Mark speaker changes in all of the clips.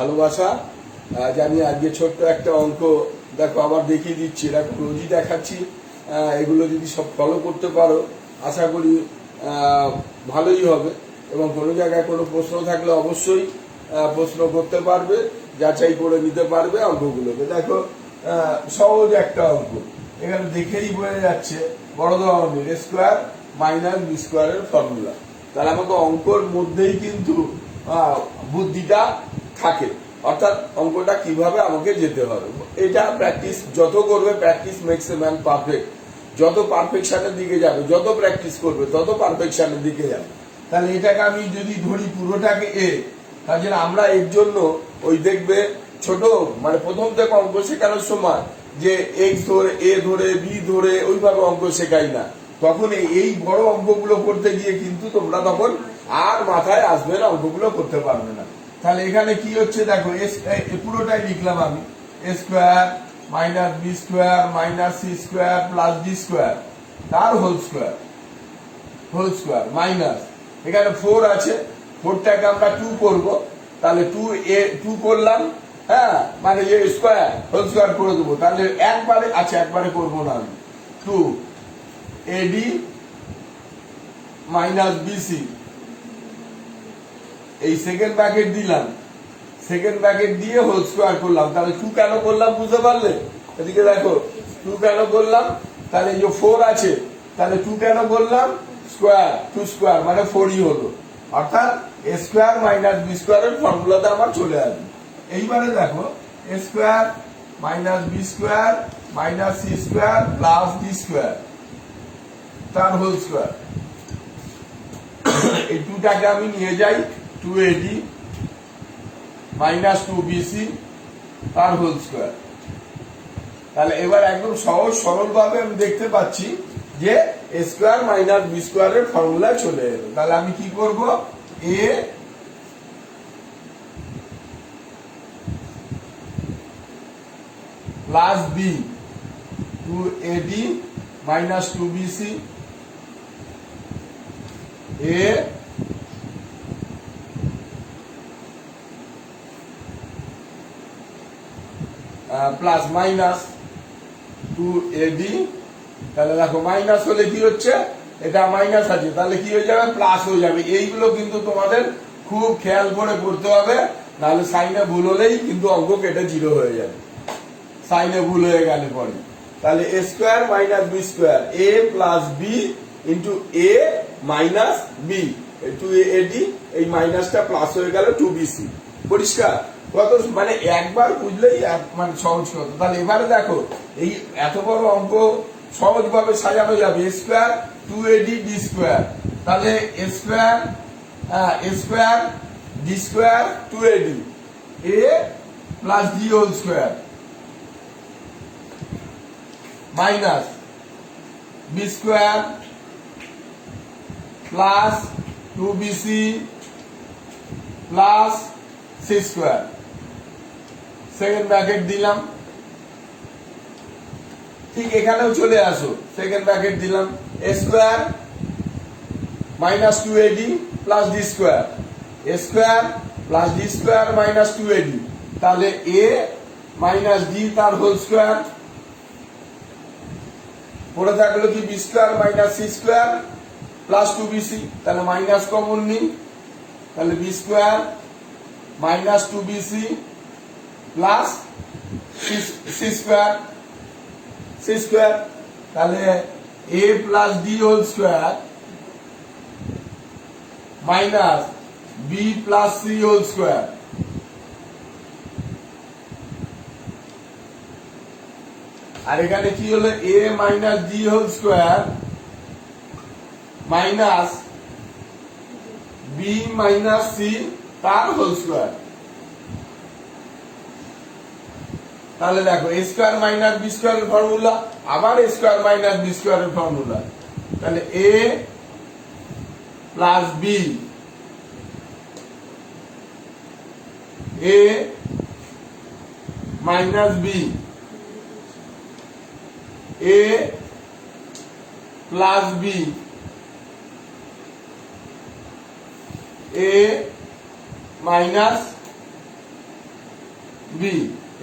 Speaker 1: ভালোবাসা। জানি আজকে ছোট্ট একটা অঙ্ক। দেখো, আবার দেখিয়ে দিচ্ছি। এরকম রোজই দেখাচ্ছি। এগুলো যদি সব ফলো করতে পারো, আশা করি ভালোই হবে। এবং কোনো জায়গায় কোনো প্রশ্ন থাকলে অবশ্যই প্রশ্ন করতে পারবে, যাচাই করে নিতে পারবে অঙ্কগুলোকে। দেখো সহজ একটা অঙ্ক। এখানে দেখেই বোঝা যাচ্ছে, বড় ধরনের স্কোয়ার মাইনাস বি স্কোয়ারের ফর্মুলা তাহলে আমাকে অঙ্কর মধ্যেই কিন্তু বুদ্ধিটা থাকে। অর্থাৎ অঙ্কটা কীভাবে আমাকে যেতে হবে? এটা প্র্যাকটিস যত করবে practice makes a man perfect যত পারফেকশনের দিকে যাবে, যত প্র্যাকটিস করবে, তত পারফেকশনের দিকে যাবে। তাহলে এটাকে আমি যদি ধরি পুরোটাকে এ তাহলে আমরা এর জন্য ওই দেখবে ছোট মানে প্রথম থেকে অঙ্ক শেখানোর সময় যে এক্স ধরে এ ধরে বি ধরে ওইভাবে অঙ্ক শেখাই না। তখন এই- বড় অঙ্কগুলো করতে গিয়ে কিন্তু তোমরা তখন আর মাথায় আসবে না, অঙ্কগুলো করতে পারবে না। তাহলে এখানে কি হচ্ছে দেখো এ- এ, পুরোটাই লিখলাম আমি। A square, minus B square, minus C square, plus D square, তার whole square whole square, minus. এখানে ফোর আছে ফোরটাকে আমরা টু করব, তাহলে টু এ টু করলাম হ্যাঁ মানে যে স্কোয়ার, হোল স্কোয়ার করে দেবো। তাহলে একবারে আচ্ছা একবারে করব না আমি। টু এডি মাইনাস বিসি এই সেকেন্ড প্যাকেট দিলাম। সেকেন্ড প্যাকেট দিয়ে হোল স্কোয়ার করলাম। তাহলে টু কেন করলাম বুঝতে পারলে? এদিকে দেখো টু কেন করলাম? তাহলে যে ফোর আছে, তাহলে টু কেন করলাম? স্কোয়ার টু স্কোয়ার মানে ফোরই হলো। অর্থাৎ এ স্কোয়ার মাইনাস বি স্কোয়ারের ফর্মুলাতে আমার চলে আসবে। এইবারে দেখো A square minus B square minus C square plus D square তার হোল স্কোয়ার এই টুটাকে আমি নিয়ে যাই। Two AD minus two BC তার হোল স্কোয়ার তাহলে এবার একদম সহজ সরল ভাবে আমি দেখতে পাচ্ছি যে এ স্কোয়ার মাইনাস বি স্কোয়ারের ফর্মুলা চলে এলো। তাহলে আমি কি করব? A plus B two AD minus two BC A plus minus two AD তাহলে দেখো মাইনাস হলে কি হচ্ছে? এটা মাইনাস আছে, তাহলে কি হয়ে যাবে? প্লাস হয়ে যাবে। এইগুলো কিন্তু তোমাদের খুব খেয়াল করে করতে হবে, নাহলে সাইনে ভুল হলেই কিন্তু অঙ্ক কেটে জিরো হয়ে যাবে। সাইনে ভুল হয়ে গেলে পরে। তাহলে A square minus B square A plus B into A minus B two A D এই মাইনাসটা প্লাস হয়ে গেল টু বিসি পরিষ্কার? কত মানে একবার বুঝলেই মানে সহজ কত তাহলে এবারে দেখো, এই এত বড় অঙ্ক সহজভাবে সাজানো যাবে। Square two AD D square তাহলে square square D square two AD A plus D whole square minus B square plus two BC plus C square second bracket দিলাম। ঠিক এখানেও চলে আসো। সেকেন্ড ব্র্যাকেট দিলাম। Square minus two AD plus D square square plus D square minus two AD তাহলে A minus D তার whole square পড়ে থাকল কি B square minus C square plus two BC তাহলে মাইনাস কমন নিই। তাহলে B square minus two BC plus C square C square তাহলে A plus D whole square minus B plus C whole square আর এখানে কি হলো? A minus D whole square minus B minus C তার whole square তাহলে দেখো A square minus B স্কোয়ারের formula আবার A square minus B স্কোয়ারের formula তাহলে A plus B A minus B A plus B A minus B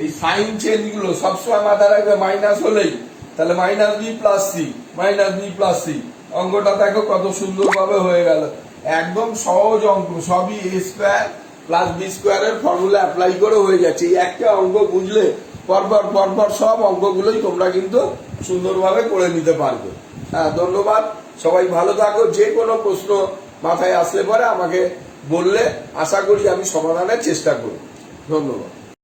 Speaker 1: এই sign চেঞ্জগুলো সবসময় মাথায় রাখবে মাইনাস হলেই। তাহলে minus B plus C minus B plus C অঙ্কটা দেখো কত সুন্দরভাবে হয়ে গেল। একদম সহজ অঙ্ক, সবই এ স্কোয়ার প্লাস বি স্কোয়ারের ফর্মুলা অ্যাপ্লাই করে হয়ে যাচ্ছে। এই একটা অঙ্ক বুঝলে পরপর পরপর সব অঙ্কগুলোই তোমরা কিন্তু সুন্দরভাবে করে নিতে পারবে। হ্যাঁ ধন্যবাদ। সবাই ভালো থাকো। যে কোনো প্রশ্ন মাথায় আসলে পরে আমাকে বললে আশা করি আমি সমাধানের চেষ্টা করব। ধন্যবাদ।